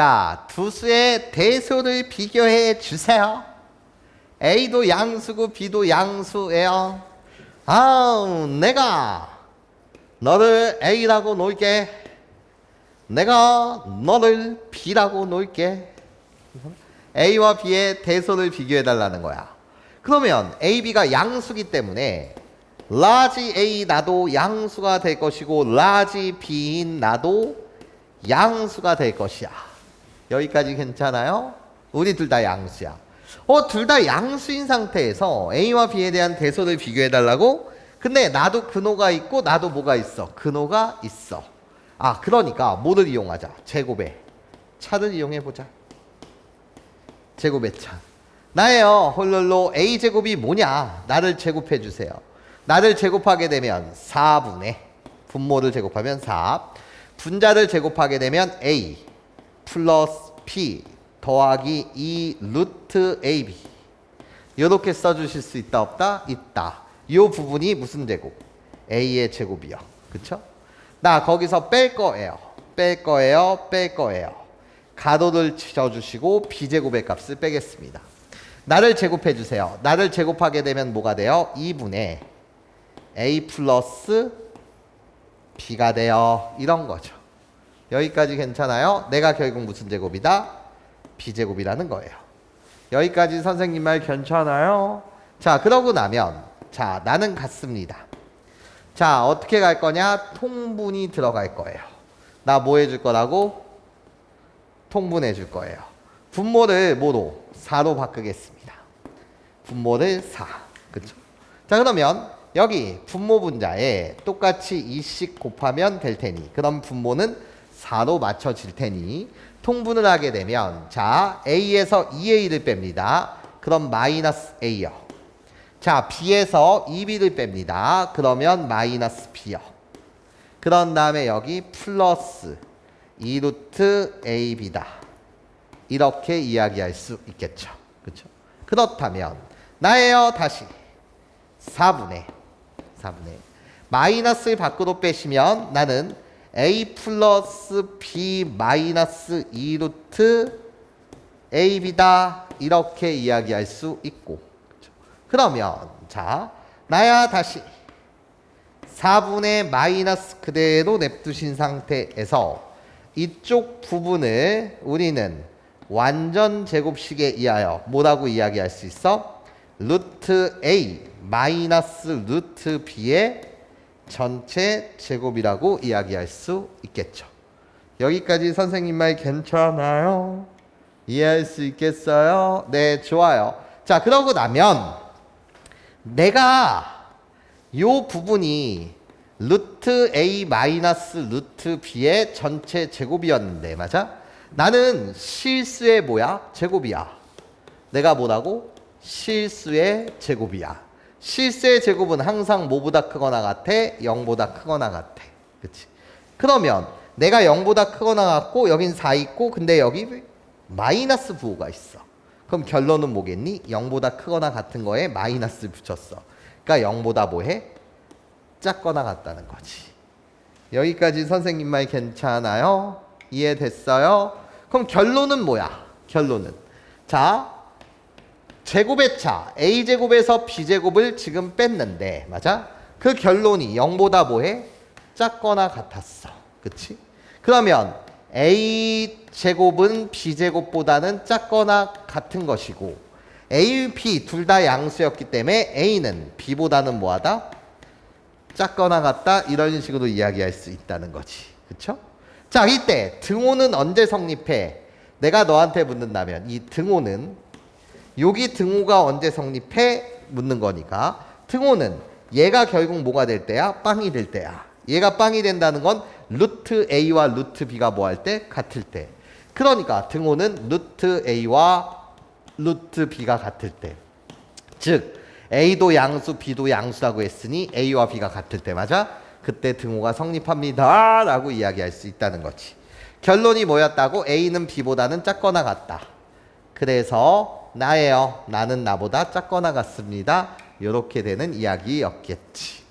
자, 두 수의 대소를 비교해 주세요. A도 양수고 B도 양수예요. 아, 내가 너를 A라고 놓을게. 내가 너를 B라고 놓을게. A와 B의 대소를 비교해 달라는 거야. 그러면 A, B가 양수기 때문에 라지 A 나도 양수가 될 것이고 라지 B인 나도 양수가 될 것이야. 여기까지 괜찮아요? 우리 둘 다 양수야. 어, 둘 다 양수인 상태에서 A와 B에 대한 대소를 비교해 달라고? 근데 나도 근호가 있고 나도 뭐가 있어? 근호가 있어. 아, 그러니까 뭐를 이용하자? 제곱의 차를 이용해 보자. 제곱의 차. 나예요. 홀롤로 A 제곱이 뭐냐? 나를 제곱해 주세요. 나를 제곱하게 되면 4분의 분모를 제곱하면 4. 분자를 제곱하게 되면 A 플러스 P 더하기 2 루트 AB. 이렇게 써주실 수 있다 없다? 있다. 이 부분이 무슨 제곱? A의 제곱이요. 그쵸? 나 거기서 뺄 거예요. 뺄 거예요. 뺄 거예요. 가로를 쳐주시고 B제곱의 값을 빼겠습니다. 나를 제곱해 주세요. 나를 제곱하게 되면 뭐가 돼요? 2분의 A 플러스 B가 돼요. 이런 거죠. 여기까지 괜찮아요? 내가 결국 무슨 제곱이다? B제곱이라는 거예요. 여기까지 선생님 말 괜찮아요? 자, 그러고 나면 자, 나는 같습니다. 자, 어떻게 갈 거냐? 통분이 들어갈 거예요. 나 뭐 해줄 거라고? 통분해 줄 거예요. 분모를 뭐로? 4로 바꾸겠습니다. 분모를 4. 그쵸? 자, 그러면 여기 분모 분자에 똑같이 2씩 곱하면 될 테니 그럼 분모는 4로 맞춰질 테니 통분을 하게 되면 자 A에서 2A를 뺍니다. 그럼 마이너스 A요. 자 B에서 2B를 뺍니다. 그러면 마이너스 B요. 그런 다음에 여기 플러스 2루트 AB다. 이렇게 이야기할 수 있겠죠. 그렇죠? 그렇다면 나예요 다시 4분의 4분의 마이너스를 밖으로 빼시면 나는 a 플러스 b 마이너스 2루트 ab다 이렇게 이야기할 수 있고 그렇죠? 그러면 자 나야 다시 4분의 마이너스 그대로 냅두신 상태에서 이쪽 부분을 우리는 완전 제곱식에 의하여 뭐라고 이야기할 수 있어? 루트 a 마이너스 루트 b의 전체 제곱이라고 이야기할 수 있겠죠. 여기까지 선생님 말 괜찮아요? 이해할 수 있겠어요? 네, 좋아요. 자, 그러고 나면 내가 요 부분이 루트 a 마이너스 루트 b의 전체 제곱이었는데 맞아? 나는 실수의 뭐야? 제곱이야. 내가 뭐라고? 실수의 제곱이야. 실수의 제곱은 항상 뭐보다 크거나 같아? 0보다 크거나 같아. 그치? 그러면 내가 0보다 크거나 같고 여긴 4 있고 근데 여기 마이너스 부호가 있어. 그럼 결론은 뭐겠니? 0보다 크거나 같은 거에 마이너스 붙였어. 그러니까 0보다 뭐해? 작거나 같다는 거지. 여기까지 선생님 말 괜찮아요? 이해됐어요? 그럼 결론은 뭐야? 결론은 자 제곱의 차 a 제곱에서 b 제곱을 지금 뺐는데 맞아? 그 결론이 0보다 뭐해? 작거나 같았어. 그치? 그러면 a 제곱은 b 제곱보다는 작거나 같은 것이고 a, b 둘 다 양수였기 때문에 a는 b보다는 뭐하다? 작거나 같다 이런 식으로 이야기할 수 있다는 거지. 그쵸? 자 이때 등호는 언제 성립해? 내가 너한테 묻는다면 이 등호는 여기 등호가 언제 성립해? 묻는 거니까 등호는 얘가 결국 뭐가 될 때야? 빵이 될 때야. 얘가 빵이 된다는 건 루트 A와 루트 B가 뭐 할 때? 같을 때. 그러니까 등호는 루트 A와 루트 B가 같을 때. 즉 A도 양수, B도 양수라고 했으니 A와 B가 같을 때 맞아? 그때 등호가 성립합니다. 라고 이야기할 수 있다는 거지. 결론이 뭐였다고? A는 B보다는 작거나 같다. 그래서 나예요. 나는 나보다 작거나 같습니다. 이렇게 되는 이야기였겠지.